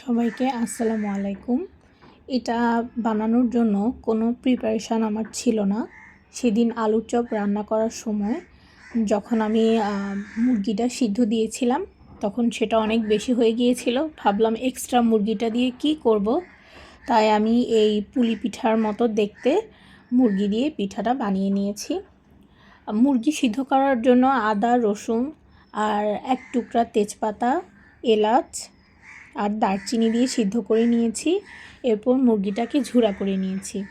সবাইকে আসসালামু আলাইকুম। এটা বানানোর জন্য কোনো প্রিপারেশান আমার ছিল না। সেদিন আলুর চপ রান্না করার সময় যখন আমি মুরগিটা সিদ্ধ দিয়েছিলাম, তখন সেটা অনেক বেশি হয়ে গিয়েছিল। ভাবলাম এক্সট্রা মুরগিটা দিয়ে কি করব? তাই আমি এই পুলি পিঠার মতো দেখতে মুরগি দিয়ে পিঠাটা বানিয়ে নিয়েছি। মুরগি সিদ্ধ করার জন্য আদা, রসুন আর এক টুকরা তেজপাতা, এলাচ আর দারচিনি দিয়ে সিদ্ধ করে নিয়েছি। এরপর মুরগিটাকে ঝুরা করে নিয়েছি।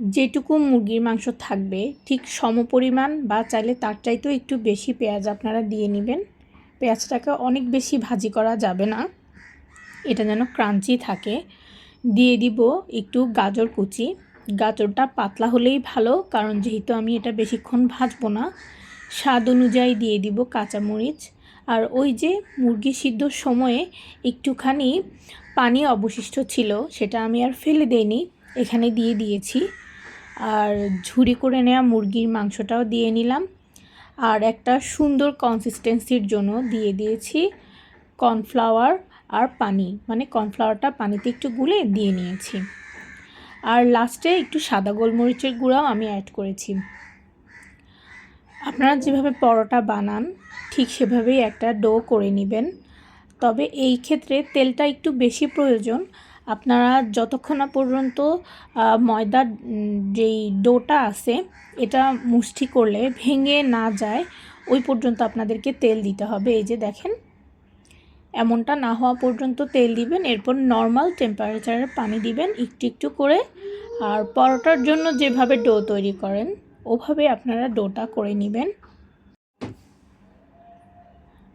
যেটুকু মুরগির মাংস থাকবে, ঠিক সমপরিমাণ বা চাইলে তার চাইতেও একটু বেশি পেঁয়াজ আপনারা দিয়ে নেবেন। পেঁয়াজটাকে অনেক বেশি ভাজি করা যাবে না। এটা যেন ক্রাঞ্চি থাকে। দিয়ে দিব একটু গাজর কুচি। গাজরটা পাতলা হলেই ভালো, কারণ যেহেতু আমি এটা বেশিক্ষণ ভাজবো না, স্বাদ অনুযায়ী দিয়ে দিব কাঁচামরিচ। আর ওই যে মুরগি সিদ্ধর সময়ে একটুখানি পানি অবশিষ্ট ছিল, সেটা আমি আর ফেলে দেইনি, এখানে দিয়ে দিয়েছি। আর ঝুরি করে নেওয়া মুরগির মাংসটাও দিয়ে নিলাম। আর একটা সুন্দর কনসিস্টেন্সির জন্য দিয়ে দিয়েছি কর্নফ্লাওয়ার আর পানি মানে কর্নফ্লাওয়ারটা পানিতে একটু গুলে দিয়ে নিয়েছি। আর লাস্টে একটু সাদা গোলমরিচের গুঁড়াও আমি অ্যাড করেছি। আপনারা যেভাবে পরোটা বানান, ঠিক সেভাবেই একটা ডো করে নেবেন। তবে এই ক্ষেত্রে তেলটা একটু বেশি প্রয়োজন। আপনারা যতক্ষণ না পর্যন্ত ময়দার যেই ডোটা আছে, এটা মুষ্টি করলে ভেঙে না যায়, ওই পর্যন্ত আপনাদেরকে তেল দিতে হবে। এই যে দেখেন, এমনটা না হওয়া পর্যন্ত তেল দিবেন, এরপর নর্মাল টেম্পারেচারের পানি দিবেন, একটু একটু করে। আর পরোটার জন্য যেভাবে ডো তৈরি করেন ওভাবে আপনারা ডোটা করে নেবেন।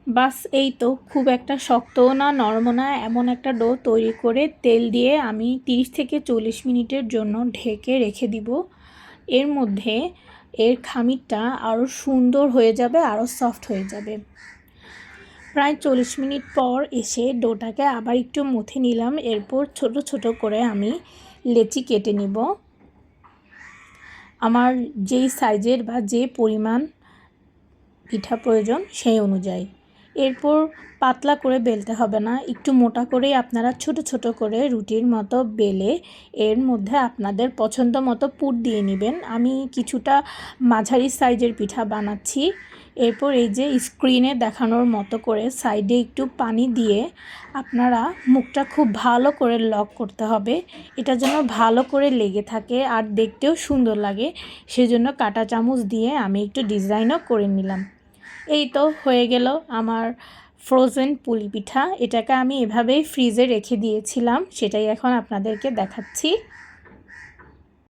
বাস এই তো, খুব একটা শক্তও না, নরমও না, এমন একটা ডো তৈরি করে তেল দিয়ে আমি 30 থেকে চল্লিশ মিনিটের জন্য ঢেকে রেখে দিব। এর মধ্যে এর খামিরটা আরও সুন্দর হয়ে যাবে, আরও সফট হয়ে যাবে। প্রায় চল্লিশ মিনিট পর এসে ডোটাকে আবার একটু মুথে নিলাম, এরপর ছোট ছোট করে আমি লেচি কেটে নিব। আমার যেই সাইজের বা যে পরিমাণ পিঠা প্রয়োজন সেই অনুযায়ী। এরপর পাতলা করে বেলতে হবে না। একটু মোটা করেই আপনারা ছোট ছোট করে রুটির মতো বেলে এর মধ্যে আপনাদের পছন্দ মতো পুর দিয়ে নেবেন। আমি কিছুটা মাঝারি সাইজের পিঠা বানাচ্ছি। এরপর এই যে স্ক্রিনে দেখানোর মতো করে সাইডে একটু পানি দিয়ে আপনারা মুখটা খুব ভালো করে লক করতে হবে। এটা যেন ভালো করে লেগে থাকে আর দেখতেও সুন্দর লাগে। সেজন্য কাঁটা চামচ দিয়ে আমি একটু ডিজাইনও করে নিলাম। এই তো হয়ে গেল আমার ফ্রোজেন পুলি পিঠা। এটাকে আমি এভাবেই ফ্রিজে রেখে দিয়েছিলাম, সেটাই এখন আপনাদেরকে দেখাচ্ছি।